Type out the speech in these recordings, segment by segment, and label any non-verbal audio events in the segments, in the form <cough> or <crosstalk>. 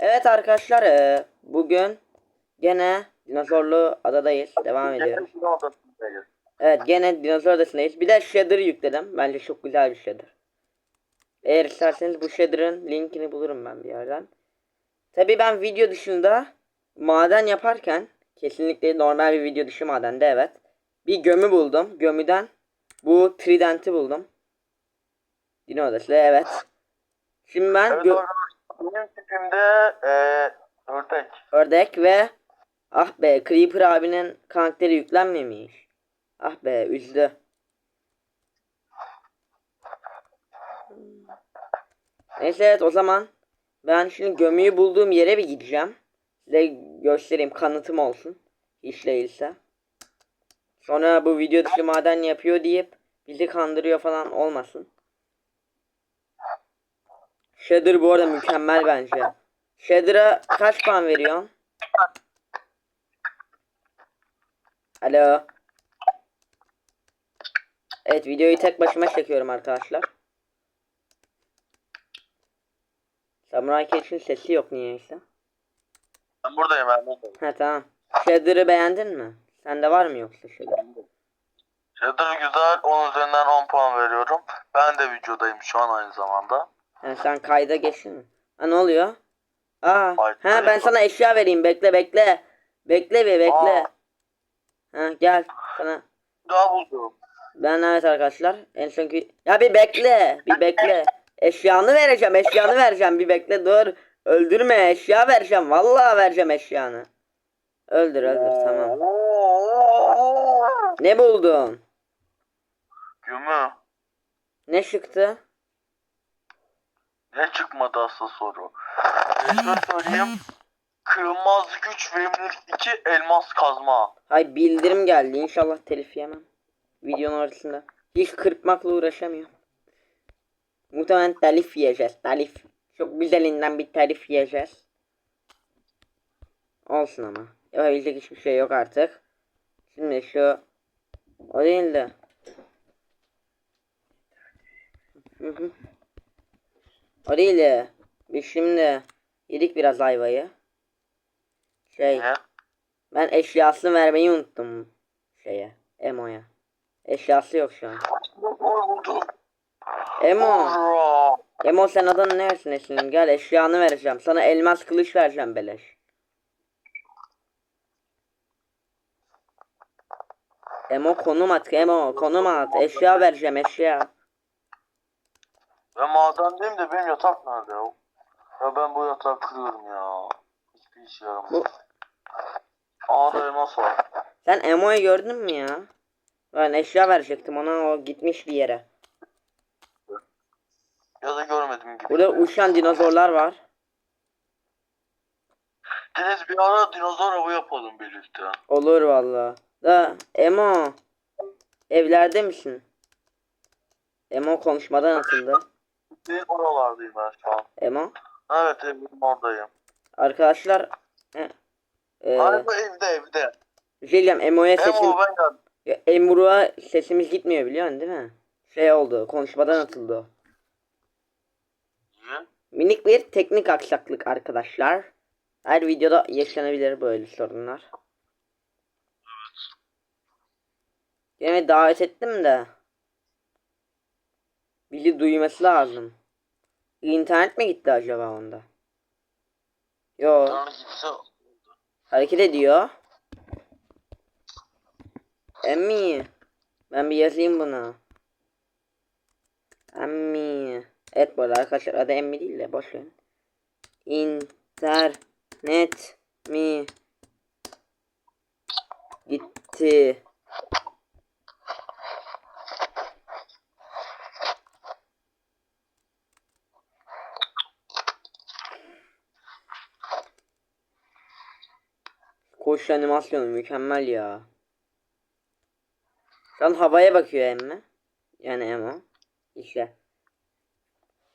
Evet arkadaşlar e, bugün gene dinozorlu adadayız. Devam ediyoruz. Evet gene dinozor adasındayız. Bir de shader yükledim. Bence çok güzel bir shader. Eğer isterseniz bu shader'ın linkini bulurum ben bir yerden. Tabi ben video dışında maden yaparken kesinlikle normal bir video dışı madende evet. Bir gömü buldum. Gömüden bu trident'i buldum. Dino odası evet. Şimdi ben Evet benim tipimde eee ördek. Ördek ve ah be Creeper abinin karakteri yüklenmemiş. Ah be üzdü. Neyse evet o zaman ben şimdi gömüyü bulduğum yere bir gideceğim. Size göstereyim kanıtım olsun. Hiç değilse. Sonra bu video dışı maden yapıyor deyip bizi kandırıyor falan olmasın. Shader bu arada mükemmel bence. Shader'a kaç puan veriyorsun? Alo. Evet videoyu tek başıma çekiyorum arkadaşlar. Samurai Catch'in sesi yok niyeyse. Ben buradayım ben buradayım. Ha tamam. Shader'ı beğendin mi? Sende var mı yoksa Shader? Shader güzel 10 üzerinden 10 puan veriyorum. Ben de videodayım şu an aynı zamanda. Ha, sen kayda geçtin mi? Ha ne oluyor? Aa, Ay, ha ben sana eşya vereyim. Bekle bekle. Bekle bir bekle. Ha gel sana. Daha buldum. Ben evet arkadaşlar en sonki ya bir bekle bir bekle eşyanı vereceğim eşyanı vereceğim bir bekle dur öldürme eşya vereceğim vallahi vereceğim eşyanı öldür öldür tamam ne buldun Gümü. ne çıktı Ne çıkmadı asıl soru. Ee, Şöyle söyleyeyim. Kırılmaz güç verimlilik 2 elmas kazma. hay bildirim geldi. İnşallah telif yemem. Videonun ortasında. Hiç kırpmakla uğraşamıyorum. Muhtemelen telif yiyeceğiz. Telif. Çok güzelinden bir telif yiyeceğiz. Olsun ama. Yapabilecek hiçbir şey yok artık. Şimdi şu o değil de. Hı hı. O değil de biz şimdi yedik biraz ayvayı şey Ne? ben eşyasını vermeyi unuttum şeye Emo'ya eşyası yok şu an. Emo. Emo sen adını ne versin senin? Gel eşyanı vereceğim. Sana elmas kılıç vereceğim beleş. Emo konum at. Emo konum at. Eşya vereceğim eşya. Ben madendeyim de benim yatak nerede ya? Ya ben bu yatağı kırıyorum ya. Hiçbir işe yaramıyor. Bu- Aa da elmas var. Sen Emo'yu gördün mü ya? Ben eşya verecektim ona o gitmiş bir yere. Ya da görmedim gibi. Burada uçan dinozorlar var. Deniz bir ara dinozor avı yapalım birlikte. Olur valla. Da Emo. Evlerde misin? Emo konuşmadan atıldı. Bir oralardayım ben şu an. Emo. Evet oradayım. Arkadaşlar. He. Ee, Hayır bu evde evde. diyeceğim. Emo'ya sesim... Emo ben geldim. Ya, Emru'a sesimiz gitmiyor biliyorsun değil mi? Şey oldu. Konuşmadan atıldı. Niye? Minik bir teknik aksaklık arkadaşlar. Her videoda yaşanabilir böyle sorunlar. Yine davet ettim de. Bizi duyması lazım. İnternet mi gitti acaba onda? Yo, hareket ediyor. Emmi. Ben bir yazayım buna. Emmi. Evet bu arada arkadaşlar adı Emmi değil de boş verin. İnternet mi gitti? Koş animasyonu mükemmel ya. Şu an havaya bakıyor Emmi. Yani Emo. İşte.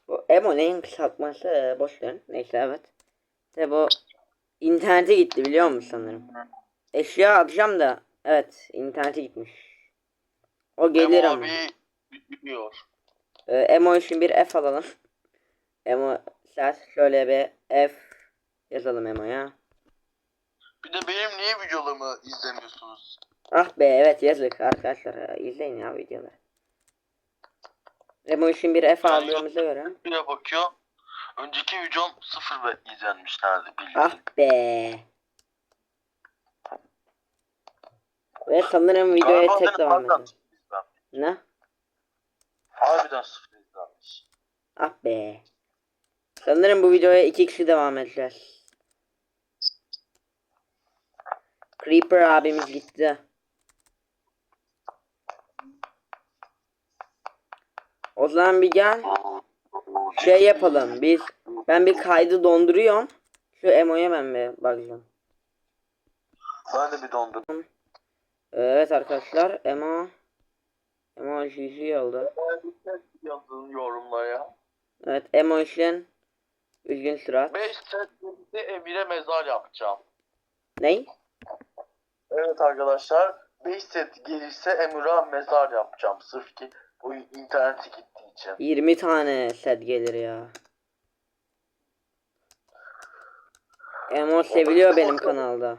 Bu Emo neyin kısaltması boş verin. Neyse evet. İşte bu internete gitti biliyor musun sanırım. Eşya atacağım da evet internete gitmiş. O gelir Emo ama. abi biliyor. Ee, Emo için bir F alalım. <laughs> Emo ses şöyle bir F Yazalım Emo'ya. Bir de benim niye videolarımı izlemiyorsunuz? Ah be evet yazık arkadaşlar. İzleyin ya videoları. Emo için bir F aldığımıza göre. Bir bakıyor. Önceki videom sıfır ve izlenmişlerdi bildiğin. Ah be. Ve sanırım videoya Galiba tek devam ediyor. izlenmiş. Ne? Harbiden sıfır izlenmiş. Ah be. Sanırım bu videoya iki kişi devam edeceğiz. Creeper abimiz gitti. O zaman bir gel şey yapalım. Biz ben bir kaydı donduruyorum. Şu emoya ben bir bakacağım. Ben de bir dondum. Evet arkadaşlar emo emo GG oldu. Yazdığın yorumlara. Evet emo için üzgün surat. 5 setlerinde Emir'e mezar yapacağım. Ney? Evet arkadaşlar 5 set gelirse Emir'e mezar yapacağım. Sırf ki bu interneti gittiği için. 20 tane set gelir ya. Emo seviliyor benim kanalda.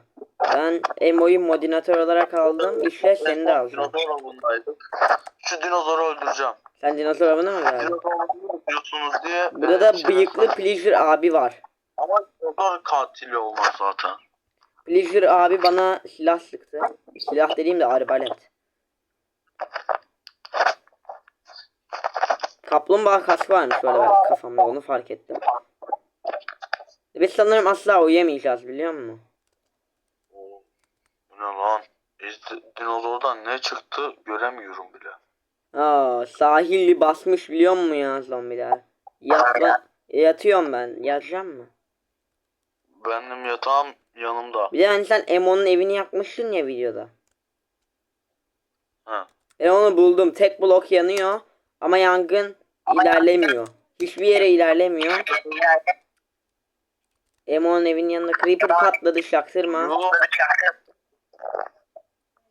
Ben Emo'yu modinatör olarak aldım. İşte seni de alacağım. Dinozor avındaydık. Şu dinozoru öldüreceğim. Sen dinozor avına mı geldin? Dinozor avını diye. Burada da şey bıyıklı. Pleasure abi var. Ama dinozor katili olmaz zaten. Pleasure abi bana silah sıktı. Silah dediğim de arbalet. Kaplumbağa kaskı varmış böyle ben kafamda onu fark ettim. Biz sanırım asla uyuyamayacağız biliyor musun? Bu ne lan? Dinozordan ne çıktı göremiyorum bile. Aa sahilli basmış biliyor musun ya zombiler? Yatma, yatıyorum ben. Yatacağım mı? Benim yatağım yanımda. Bir de hani sen Emo'nun evini yakmışsın ya videoda. Ha. Ben onu buldum. Tek blok yanıyor ama yangın ilerlemiyor. Hiçbir yere ilerlemiyor. Emo'nun evinin yanında creeper patladı şaktırma. Yo,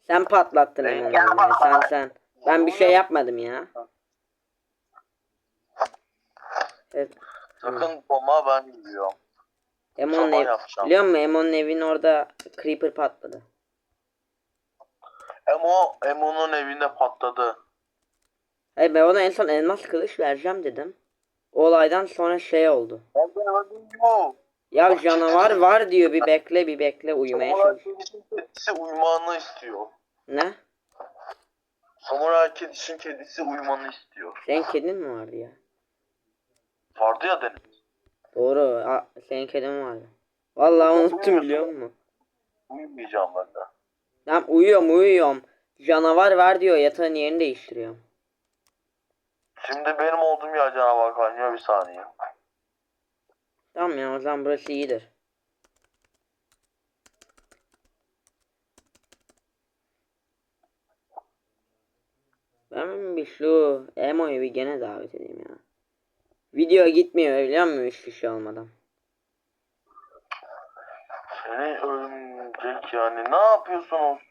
Sen patlattın Emo'nun evini. Sen sen. Ben bir şey yapmadım ya. Evet. sakın bomba ben gidiyorum. Emo'nun ev... yapacağım. Biliyor musun Emo'nun evinin orada creeper patladı. Emo, Emo'nun evinde patladı. Hayır ben ona en son elmas kılıç vereceğim dedim. O olaydan sonra şey oldu. Ben de öldüm gibi. Ya canavar var diyor bir bekle bir bekle uyumaya Samuray çalış. kedisinin kedisi uyumanı istiyor. Ne? Samuray kedisinin kedisi uyumanı istiyor. Senin kedin mi vardı ya? Vardı ya Deniz. Doğru. A, senin kedin vardı. Vallahi unuttum biliyor musun? Uyumayacağım ben de. Ben uyuyorum uyuyorum. Canavar var diyor yatağın yerini değiştiriyorum. Şimdi benim olduğum yer canavar kaynıyor bir saniye. Tamam ya o zaman burası iyidir. Ben bir şu Emo'yu bir gene davet edeyim ya. Video gitmiyor biliyor musun 3 kişi olmadan. Seni öldürecek yani. Ne yapıyorsunuz?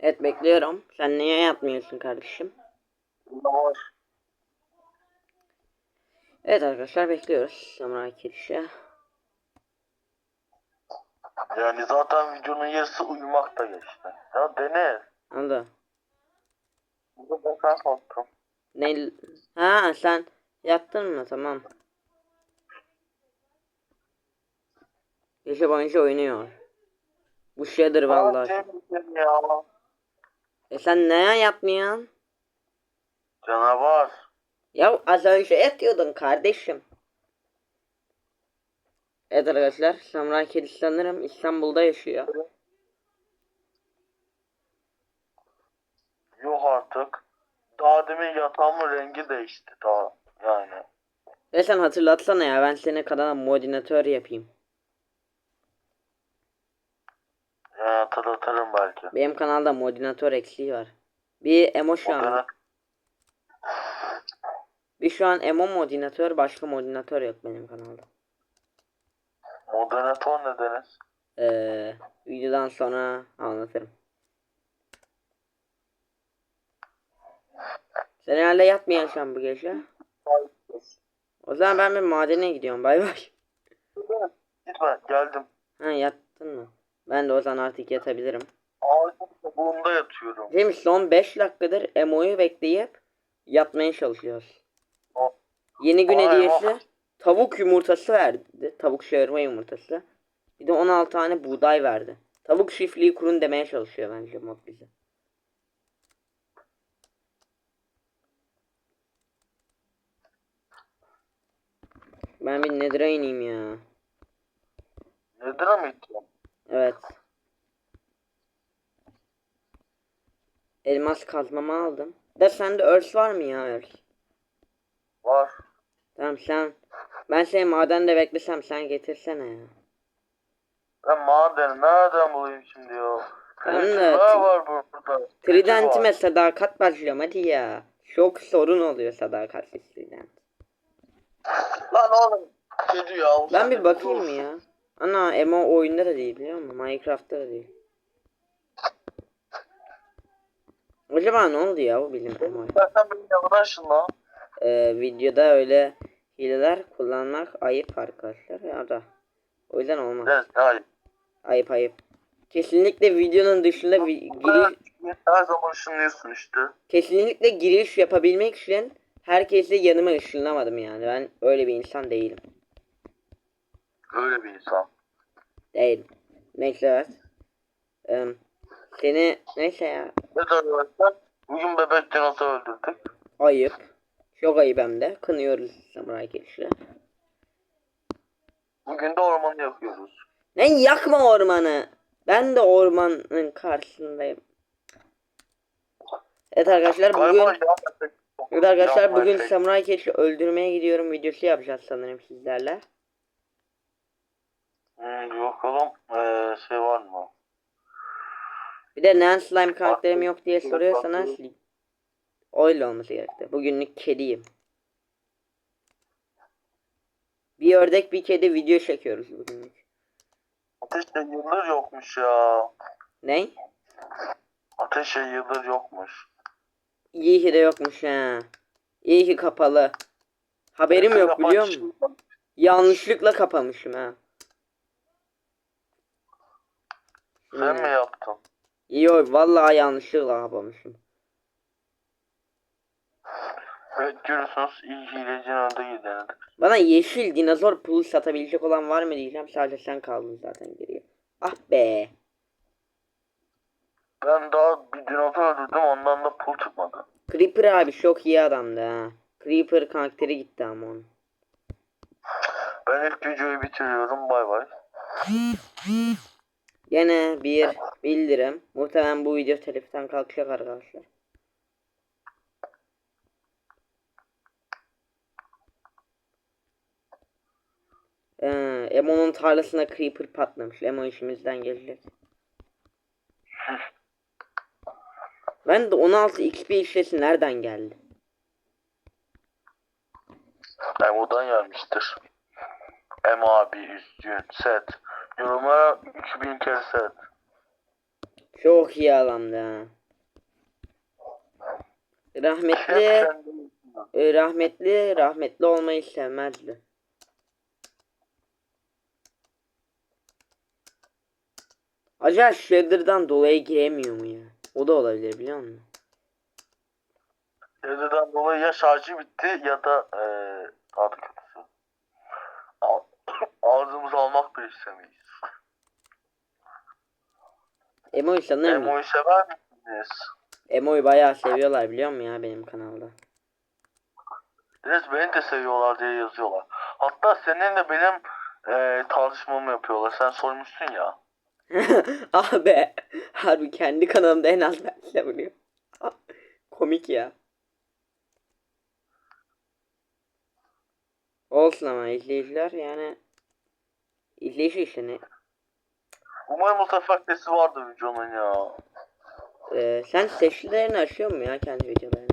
Evet bekliyorum. Sen niye yapmıyorsun kardeşim? Yavaş. Evet arkadaşlar bekliyoruz. Samuray Kiriş'e. Yani zaten videonun yarısı uyumakta geçti. Ya Deniz. Anladı. Burada ben kalktım. Ne? Ha sen yattın mı? Tamam. Gece boyunca oynuyor. Bu şeydir vallahi. Ya. E sen neye yapmıyorsun? Canavar. Ya az önce yatıyordun kardeşim. Evet arkadaşlar Samuray Kedisi sanırım İstanbul'da yaşıyor. Yok artık. Daha demin yatağımın rengi değişti daha. Yani. Ve sen hatırlatsana ya ben seni kanala modinatör yapayım. Yani hatırlatırım belki. Benim kanalda modinatör eksiği var. Bir emo şu an. Bir şu an emo modinatör başka modinatör yok benim kanalda. moderatör ne Deniz? Ee, videodan sonra anlatırım. Sen herhalde yatmayacaksın bu gece. O zaman ben bir madene gidiyorum. Bay bay. Gitme geldim. Ha yattın mı? Ben de o zaman artık yatabilirim. Ağacın kabuğunda yatıyorum. Şimdi son 5 dakikadır Emo'yu bekleyip yatmaya çalışıyoruz. Yeni gün Vay hediyesi tavuk yumurtası verdi. Tavuk şevirme yumurtası. Bir de 16 tane buğday verdi. Tavuk çiftliği kurun demeye çalışıyor bence mod bize. Ben bir Nether'a ineyim ya. Nedir mi gideceğim? Evet. Elmas kazmamı aldım. Da sende örs var mı ya örs? Var. Tamam sen. Ben seni madende beklesem sen getirsene ya. Ben madeni nereden bulayım şimdi ya? Ben de- var burada. Tridentime sadakat başlıyorum hadi ya. Çok sorun oluyor sadakatsiz trident. Lan oğlum. Kedi ya. Ben bir bakayım mı ya? Ana Emo oyunda da değil biliyor musun? Minecraft'ta da değil. Acaba ne oldu ya bu bilim Emo'ya? İstersen benim yanına ışınla. Ee, videoda öyle hileler kullanmak ayıp arkadaşlar ya da. O yüzden olmaz. Evet, hayır. Ayıp ayıp. Kesinlikle videonun dışında vi- giriş, Her zaman ışınlıyorsun işte. kesinlikle giriş yapabilmek için herkesi yanıma ışınlamadım yani. Ben öyle bir insan değilim. Öyle bir insan. Değilim. Neyse evet. Em, seni neyse ya. Evet arkadaşlar. Bugün bebek dinozor öldürdük. Ayıp. Çok ayıp hem de. Kınıyoruz samuray gelişi. Bugün de ormanı yakıyoruz. Lan yakma ormanı. Ben de ormanın karşısındayım. Evet arkadaşlar bugün yan Evet arkadaşlar bugün. Samuray Keçi öldürmeye gidiyorum videosu yapacağız sanırım sizlerle. Hmm, yok oğlum. Ee, şey var mı? Bir de Nan Slime karakterim yok diye soruyorsanız öyle olması gerekti. Bugünlük kediyim. Bir ördek bir kedi video çekiyoruz bugünlük. Ateş yayılır yokmuş ya. Ne? Ateş yayılır yokmuş. İyi ki de yokmuş ha. İyi ki kapalı. Haberim yok biliyor musun? Yanlışlıkla kapamışım ha. Sen mi yaptın? Yok vallahi yanlışlıkla kapamışım. Evet görüyorsunuz iyi hilecinin önde gideni. Bana yeşil dinozor pulu satabilecek olan var mı diyeceğim. Sadece sen kaldın zaten geriye. Ah be. Ben daha bir dinozor öldürdüm ondan da pul çıkmadı. Creeper abi çok iyi adamdı ha. Creeper karakteri gitti ama onun. Ben ilk videoyu bitiriyorum bay bay. Gene bir bildirim. Muhtemelen bu video teliften kalkacak arkadaşlar. Ee, Emo'nun tarlasına Creeper patlamış. Emo işimizden gelecek. <laughs> Ben de 16 XP işlesi nereden geldi? Emo'dan gelmiştir. Emo abi üstün set. Yoruma 3000 kere set. Çok iyi adamdı ha. Rahmetli, e, rahmetli, rahmetli olmayı sevmezdi. Acaba Shredder'dan dolayı giremiyor mu ya? O da olabilir biliyor musun? Yazıdan dolayı ya şarjı bitti ya da eee daha <coughs> da kötüsü. Ağ- Ağzımızı almak bile istemeyiz. Emo'yu sanırım. Emo'yu sever misiniz? Emo'yu bayağı seviyorlar biliyor musun ya benim kanalda. Deniz beni de seviyorlar diye yazıyorlar. Hatta seninle benim eee tartışmamı yapıyorlar. Sen sormuşsun ya. <laughs> ah be. Harbi kendi kanalımda en az ben seviyorum. Komik ya. Olsun ama izleyiciler yani izleyici işte ne? Umarım sefer sesi vardır videonun ya. Ee, sen seçkilerini açıyor mu ya kendi videolarını?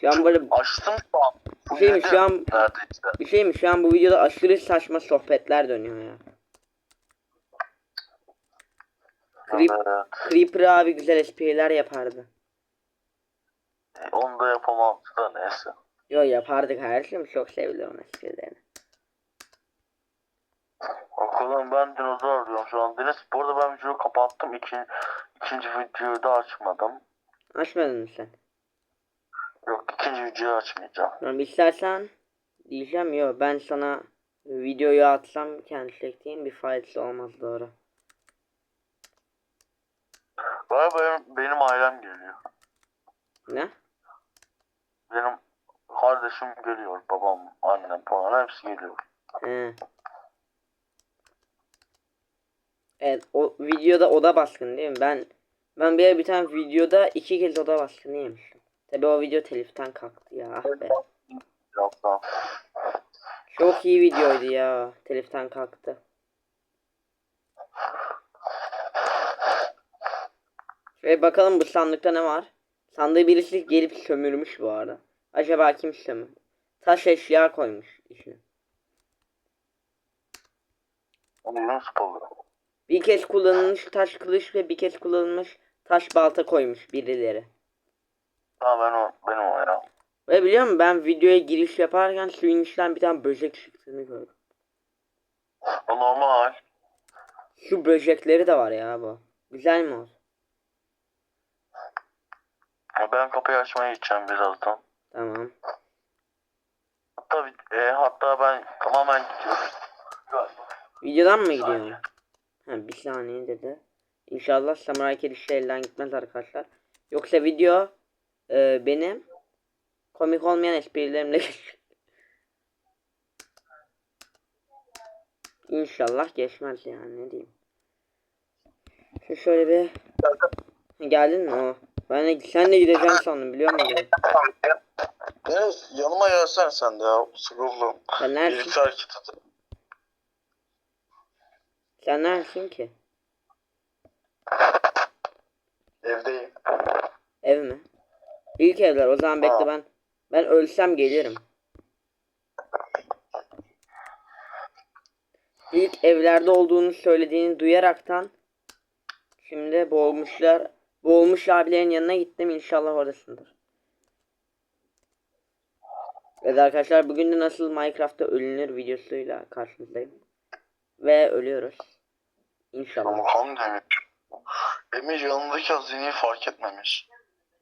Şu an böyle Açtım şu an. bir şey mi şu an Neredeyse. bir şey mi şu an bu videoda aşırı saçma sohbetler dönüyor ya. Creep, Evet. Creeper abi güzel espriler yapardı. E, Onu da yapamam da neyse. Yo yapardık şey çok sevilir onun esprilerini. Oğlum ben dinozor arıyorum şu an. Deniz bu arada ben videoyu kapattım. İki, ikinci videoyu da açmadım. Açmadın mı sen? Yok ikinci videoyu açmayacağım. Tamam istersen diyeceğim yok ben sana videoyu atsam kendi çektiğim bir faydası olmaz doğru. Bana benim, benim ailem geliyor. Ne? Benim kardeşim geliyor. Babam, annem falan hepsi geliyor. He. Evet o videoda oda baskını değil mi? Ben ben bir, bir tane videoda iki kez oda baskını yemiştim. Tabi o video teliften kalktı ya ah be. Çok iyi videoydu ya. Teliften kalktı. Ve bakalım bu sandıkta ne var? Sandığı birisi gelip sömürmüş bu arada. Acaba kim sömürdü? Taş eşya koymuş içine. Onu Yunus balıyor. Bir kez kullanılmış taş kılıç ve bir kez kullanılmış taş balta koymuş birileri. Ha ben o, benim o ya. Ve biliyor musun ben videoya giriş yaparken suyun içinden bir tane böcek çıktığını gördüm. Normal. Şu böcekleri de var ya bu. Güzel mi o? Ben kapıyı açmaya gideceğim birazdan. Tamam. Hatta, e, hatta ben tamamen gidiyorum. Videodan mı gidiyor? Ha, bir saniye dedi. İnşallah Samuray Kedisi elden gitmez arkadaşlar. Yoksa video e, benim komik olmayan esprilerimle. <laughs> İnşallah geçmez yani ne diyeyim. Şu şöyle bir geldin mi o? Ben de sen de gideceğim sandım biliyor musun? Deniz yanıma gelsene sen de ya. Sıkıldım. Sen neredesin? Birlikte hareket edelim. Sen neredesin ki? Evdeyim. Ev mi? Büyük evler. O zaman bekle ben. Ben ölsem gelirim. İlk evlerde olduğunu söylediğini duyaraktan şimdi boğulmuşlar. Boğulmuş abilerin yanına gittim. İnşallah oradasındır. Evet arkadaşlar bugün de nasıl Minecraft'ta ölünür videosuyla karşınızdayım. Ve ölüyoruz. İnşallah. Bakalım Demir. Emir yanındaki hazineyi fark etmemiş.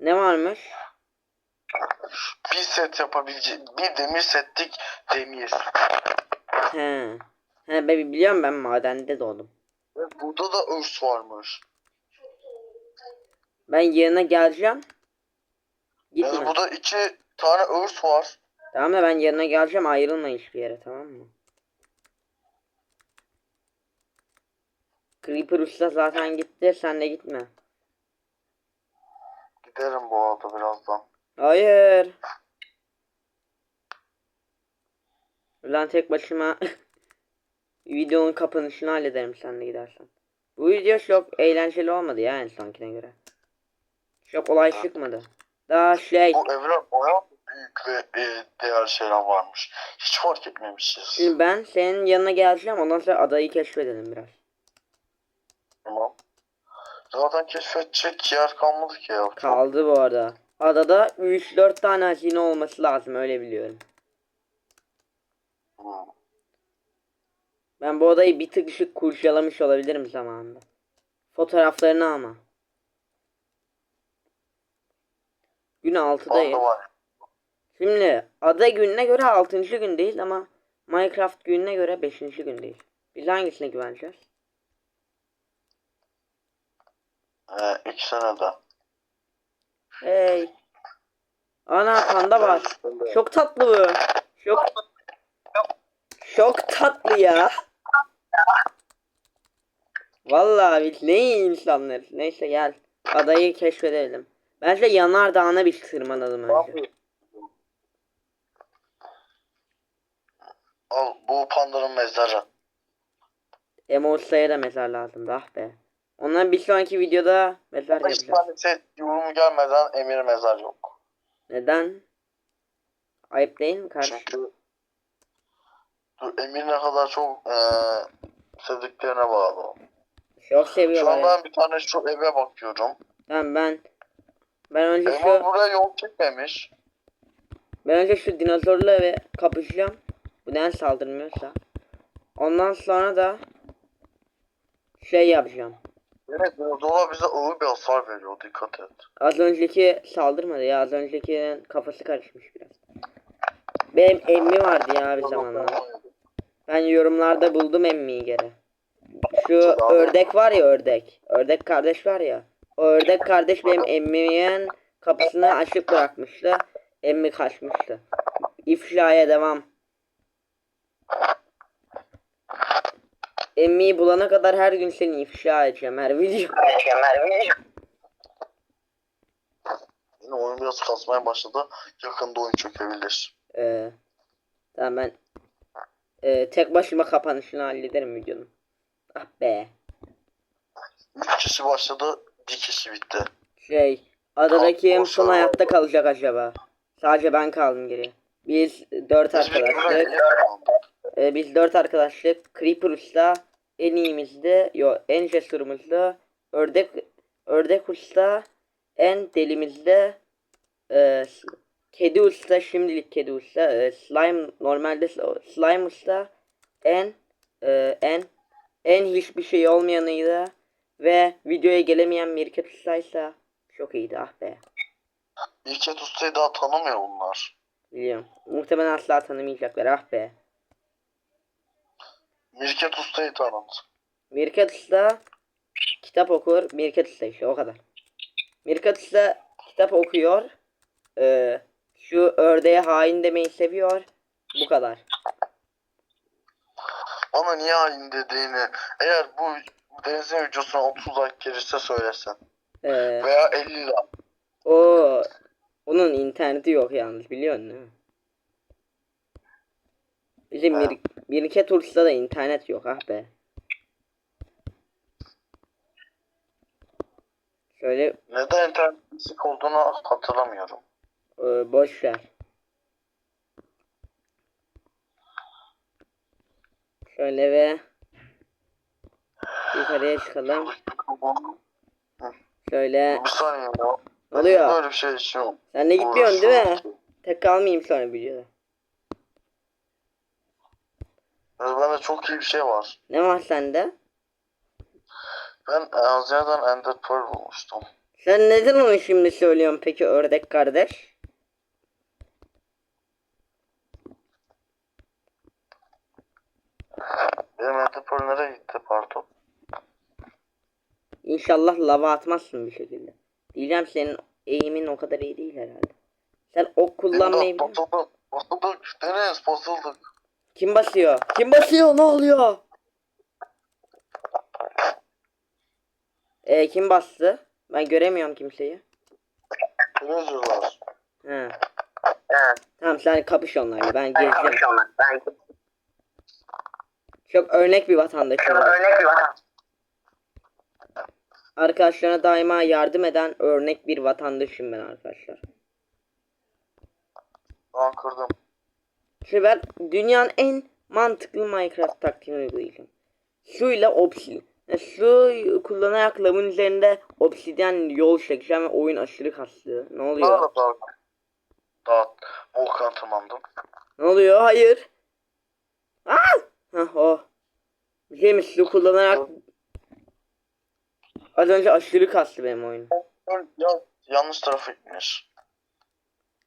Ne varmış? Bir set yapabilecek, bir demir settik demir. He. He ben biliyorum ben madende doğdum. Ve burada da örs varmış. Ben yanına geleceğim. Gitme. burada iki tane örs var. Tamam da ben yanına geleceğim ayrılma hiçbir yere tamam mı? Creeper usta zaten gitti sen de gitme. Giderim bu arada birazdan. Hayır. Ulan tek başıma <laughs> videonun kapanışını hallederim sen de gidersen. Bu video çok eğlenceli olmadı ya en sonkine göre. Çok olay çıkmadı. Daha şey Bu evren bayağı büyük ve e, değerli şeyler varmış. Hiç fark etmemişiz. Şimdi ben senin yanına geleceğim ondan sonra adayı keşfedelim biraz. Tamam. Zaten keşfedecek yer kalmadı ki ya. Kaldı bu arada. Adada 3-4 tane hazine olması lazım öyle biliyorum. Hmm. Ben bu odayı bir tık ışık kurcalamış olabilirim zamanında. Fotoğraflarını ama. Gün 6'dayız. Onda var. Şimdi ada gününe göre 6. gün değil ama Minecraft gününe göre 5. gün değil. Biz hangisine güveneceğiz? Ee, iki senede. Hey. Ana panda var. Çok tatlı bu. Çok çok tatlı ya. Vallahi biz ne iyi insanlarız. Neyse gel. Adayı keşfedelim. Bence yanardağına bir tırmanalım önce. Al bu pandanın mezarı. Emosa'ya da mezar lazım ah be. Ondan bir sonraki videoda mezar yapacağız. tane set yorumu gelmeden Emir mezar yok. Neden? Ayıp değil mi kardeşim? Çünkü Dur, Emir ne kadar çok eee sevdiklerine bağlı. Çok Şu seviyorlar. an ya. ben bir tane şu eve bakıyorum. Tamam ben ben önce Emir şu buraya yol çekmemiş. ben önce şu dinozorlu eve kapışacağım. Bu neden saldırmıyorsa. Ondan sonra da şey yapacağım. Evet Zola bize ağır bir hasar veriyor dikkat et. Az önceki saldırmadı ya. Az önceki kafası karışmış biraz. Benim emmi vardı ya bir zamanlar. Ben yorumlarda buldum emmiyi gene. Şu ördek var ya ördek. Ördek kardeş var ya. O ördek kardeş benim emmimin kapısını açık bırakmıştı. Emmi kaçmıştı. İfşaya devam. Emmiyi bulana kadar her gün seni ifşa edeceğim her video. Yine oyun biraz kasmaya başladı. Yakında oyun çökebilir. Ee, tamam ben ee, tek başıma kapanışını hallederim videonun. Ah be. 3 kişi başladı, bir kişi bitti. Şey, adada kim son hayatta kalacak acaba? Sadece ben kaldım geriye. Biz dört arkadaşlık. Ee, biz dört arkadaşlık. Creeper Usta en iyimizdi. Yo en cesurumuzdu. Ördek Ördek Usta en delimizdi. Ee, s- kedi Usta şimdilik Kedi Usta. Ee, slime normalde Slime Usta en e, en en hiçbir şey olmayanıydı. Ve videoya gelemeyen Mirket Usta'ysa çok iyiydi ah be. İlket Usta'yı daha tanımıyor bunlar. Biliyorum. Muhtemelen asla tanımayacaklar ah be. Mirket Usta'yı tanıdı. Mirket Usta kitap okur. Mirket Usta işte o kadar. Mirket Usta kitap okuyor. Ee, şu ördeğe hain demeyi seviyor. Bu kadar. Bana niye hain dediğini eğer bu denizin videosuna 30 like gelirse söylesen. Ee, Veya 50 like. o onun interneti yok yalnız biliyorsun değil mi? Bizim Mir Mirket Usta da internet yok ah be. Şöyle Neden internet eksik olduğunu hatırlamıyorum. Ee, boş ver. Şöyle ve yukarıya çıkalım. Şöyle. Bir saniye ya. Ne oluyor? Böyle bir şey için Sen de gitmiyorsun değil mi? Tek kalmayayım sonra videoda. Bende çok iyi bir şey var. Ne var sende? Ben Azia'dan Ender Pearl bulmuştum. Sen neden onu şimdi söylüyorsun peki ördek kardeş? Benim Ender Pearl nereye gitti pardon? İnşallah lava atmazsın bir şekilde. Diyeceğim senin eğimin o kadar iyi değil herhalde. Sen ok kullanmayı? Basıldık. Basıldık. Deniz basıldık. Kim basıyor? Kim basıyor? Ne oluyor? Ee, kim bastı? Ben göremiyorum kimseyi. Villager'lar. He. Tamam sen kapış onlarla. Ben gezeceğim. Çok örnek bir vatandaşım. ben. Arkadaşlarına daima yardım eden örnek bir vatandaşım ben arkadaşlar. Ben kırdım. Şimdi ben dünyanın en mantıklı Minecraft taktiğini uygulayacağım. Suyla obsidian. Yani su kullanarak lavın üzerinde obsidian yol çekeceğim ve oyun aşırı kaslı. Ne oluyor? Dağıt dağıt. Dağıt. Volkan tırmandım. Ne oluyor? Hayır. Aa! Hah o. Bir şey mi? Su kullanarak Az önce aşırı kastı benim oyun. Ya, yanlış tarafa gitmiş.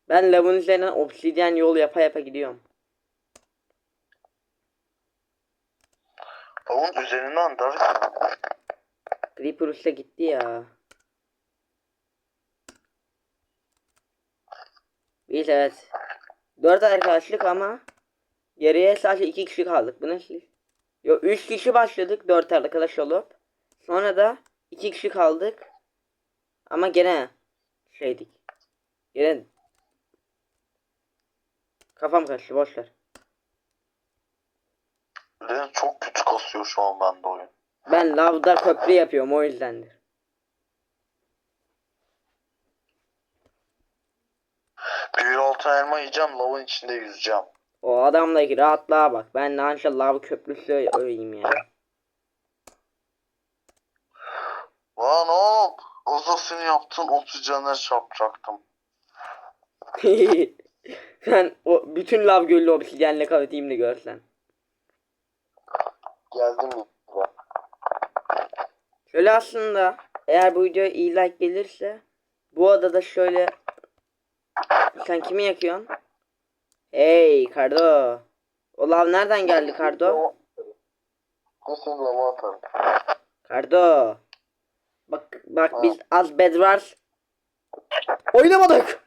Ben lavın üzerinden obsidian yol yapa yapa gidiyorum. Onun üzerinden dar. Creeper usta gitti ya. Biz evet. Dört arkadaşlık ama geriye sadece iki kişi kaldık. Bu nasıl? Yo üç kişi başladık dört arkadaş olup. Sonra da iki kişi kaldık. Ama gene şeydik. Gene kafam karıştı boş ver. Deniz çok kötü kasıyor şu an bende oyun. Ben lavda köprü yapıyorum o yüzdendir. Büyülü altın elma yiyeceğim lavın içinde yüzeceğim. O adamdaki rahatlığa bak. Ben de anca lav köprüsü öleyim ya. Lan oğlum. Senin yaptığın oksijenler çarpacaktım. <laughs> ben o bütün lav gölü obsidyenle kapatayım da görsen. Geldim ya. Şöyle aslında eğer bu videoya iyi like gelirse bu adada şöyle sen kimi yakıyorsun? Hey Kardo. O lav nereden geldi Kardo? Kesin lava atarım. Kardo. Bak bak biz az bedwars oynamadık.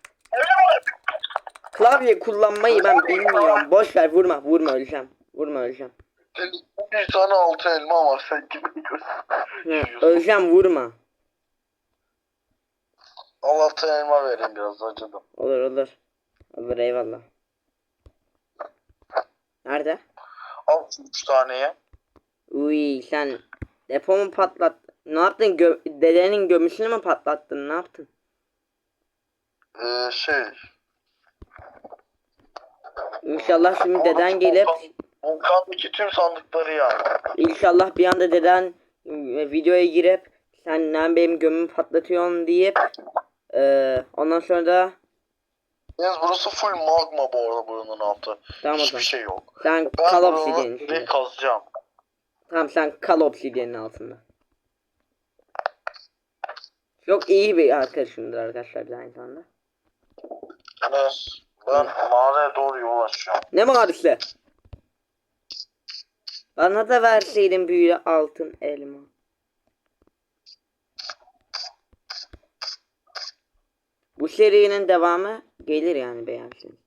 Klavye kullanmayı ben bilmiyorum. Boş ver vurma vurma öleceğim. Vurma öleceğim. Bir tane altı elma var sen kimi Hı, öleceğim vurma. Al altı elma vereyim biraz acıdım. Olur olur. Olur eyvallah. Nerede? Al üç taneye. Uy sen depo mu patlat? Ne yaptın? Gö dedenin gömüsünü mü patlattın? Ne yaptın? Ee, şey. İnşallah şimdi deden gelip Volkandaki tüm sandıkları yani. İnşallah bir anda deden e, videoya girip sen lan benim gömümü patlatıyorsun deyip e, ondan sonra da Yalnız burası full magma bu arada buranın altı. tamam Hiçbir zaman. şey yok. Sen Ben kal direkt içinde. kazacağım. Tamam sen kal obsidiyenin altında. Çok iyi bir arkadaşımdır arkadaşlar bir aynı zamanda. Enes, ben mağaraya doğru yol açıyorum. Ne mağarası? Bana da verseydin büyülü altın elma. Bu serinin devamı gelir yani beğensiniz.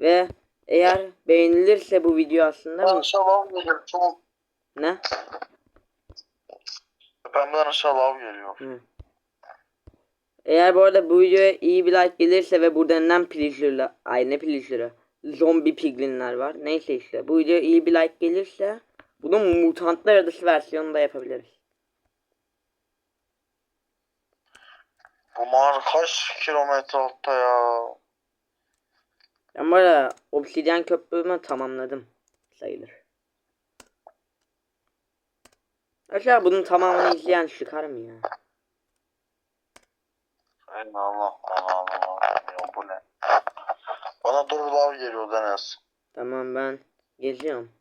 Ve eğer beğenilirse bu video aslında Ben bu... aşağı lav geliyor. Çok... Ne? Benden aşağı lav geliyor. Hı. Eğer bu arada bu videoya iyi bir like gelirse ve burada nem pillager'la ay ne pillager'ı zombi piglinler var. Neyse işte bu videoya iyi bir like gelirse bunun mutantlar adası versiyonunu da yapabiliriz. Bu mağara kaç kilometre altta ya? Ben bu arada obsidyen köprümü tamamladım sayılır. Aşağı bunun tamamını izleyen çıkar mı ya? Ey Allah Allah Allah bu ne? Bana dur lav geliyor Deniz. Tamam ben geziyorum.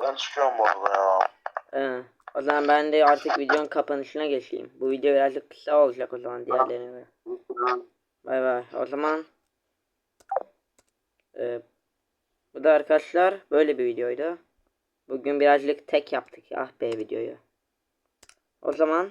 Ben çıkıyorum bu arada ya. Ee, o zaman ben de artık videonun kapanışına geçeyim. Bu video birazcık kısa olacak o zaman diğerlerine göre. Bay bay. O zaman e, bu da arkadaşlar böyle bir videoydu. Bugün birazcık tek yaptık. Ah be videoyu. O zaman